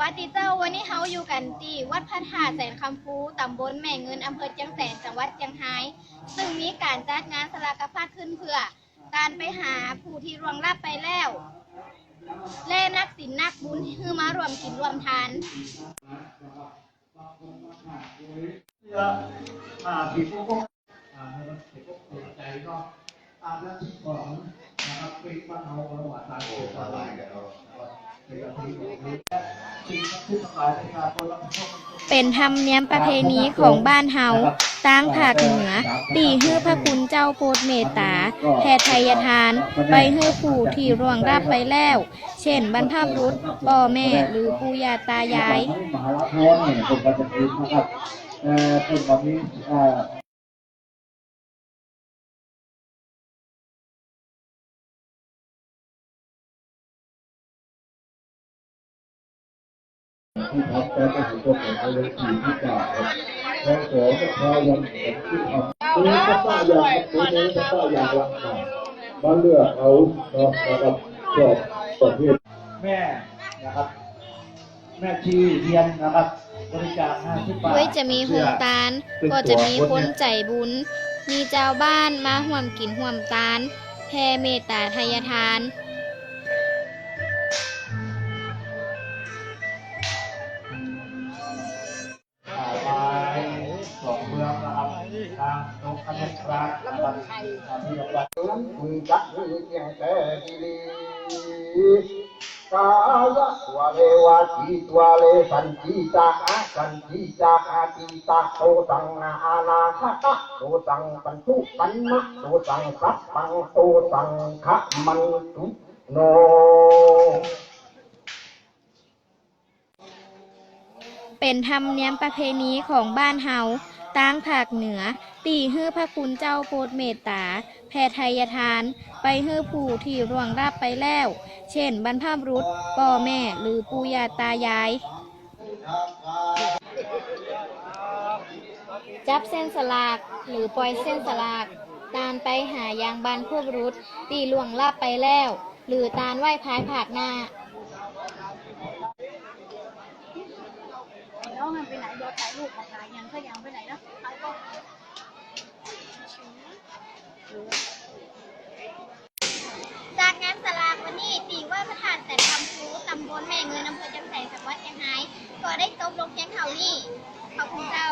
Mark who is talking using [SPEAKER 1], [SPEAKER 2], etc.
[SPEAKER 1] วัสดีเจ้าวันนี้เฮาอยู่กันที่วัดพระธาตุแสนคำพูตำบลแม่เงินอำเภอเจียงแสนจังหวัดเจียงไฮ้ซึ่งมีการจัดงานสลากพัดขึ้นเพื่อ การไปหาผู้ที่ร่วงลับไปแล้ว และนักศิลนักบุญคือมารวมกินรวมทาน
[SPEAKER 2] อ่าอ่าที่พวกพวกอ่าให้มันเก็บพวกใจเนาะอ่าหน้าที่ของนะครับเป็นบ้านเฮาประวัติศาสตร์เป็นอะไรกันเนาะเป็นอาชีพของ เป็
[SPEAKER 1] นธรรมเนียมประเพณีของบ้านเฮาตั้งภาคเหนือ ตีฮื้อพระคุณเจ้าโพธเมตตาแผ่ไทยทาน ไปฮื้อผู้ที่ร่วงรับไปแล้ว เช่นบรรพบุรุษพ่อแม่หรือปู่ย่าตายาย
[SPEAKER 2] มหาลัยเนี่ยผมก็จะคิดนะครันแบบนี้อ่าที่พักแต่ก็ถือว่าเป็นเรื่องที่ที่เก่าครับแล้วขอก็พายันที่ทำดูก็ป้าอย่างดูนี้ก็ป้าอย่างละหน่อยบ้านเลือกเอาเนาะนะครับชอบประเภทแม่นะครับ แม่ชีเรียนนะครับบริจาค50บาท
[SPEAKER 1] ด้วยจะมีหงตาลก็จะมีคนใจบุญ มีเจ้าบ้านมาห่วมกินห่วมตาลแผ่เมตตาทายทานา
[SPEAKER 2] งตรงอนุรักษ์นะครับทางที่เราวัด
[SPEAKER 3] คุณจักมีเพียงแต่ดีลีกายะตัวเลวาจีตัวเลสันติจาสันติจาอาติตาโตสังอานาคตะโตสังปันทุปันนะโตสังสัพปังโตสังขะมันตุโน
[SPEAKER 1] เป็นธรรมเนียมประเพณีของบ้านเฮา ตั้งภาคเหนือ ตีฮื้อพระคุณเจ้าโพธิ์เมตตา แผ่ไทยทาน ไปฮื้อผู้ที่ร่วงรับไปแล้ว เช่น บรรพบุรุษพ่อแม่หรือปู่ย่าตายาย จับเส้นสลาก หรือปล่อยเส้นสลาก ตานไปหายางบรรพบุรุษ ตีล่วงลับไปแล้ว หรือตานไหว้พายผากหน้า
[SPEAKER 4] น้องมันไปไหนเดี๋ยวถ่ายรูปมาถ่ายยังก็ยังไปไหนนะถ่ายก็
[SPEAKER 1] จากงานสลากวันนี้ตีว่าประธานแต่คำพูตำบลแม่เงินอำเภอจังแสนจังหวัดเชียงรายก็ ได้จมลงเพียงเท่านี้ ขอบคุณเจ้า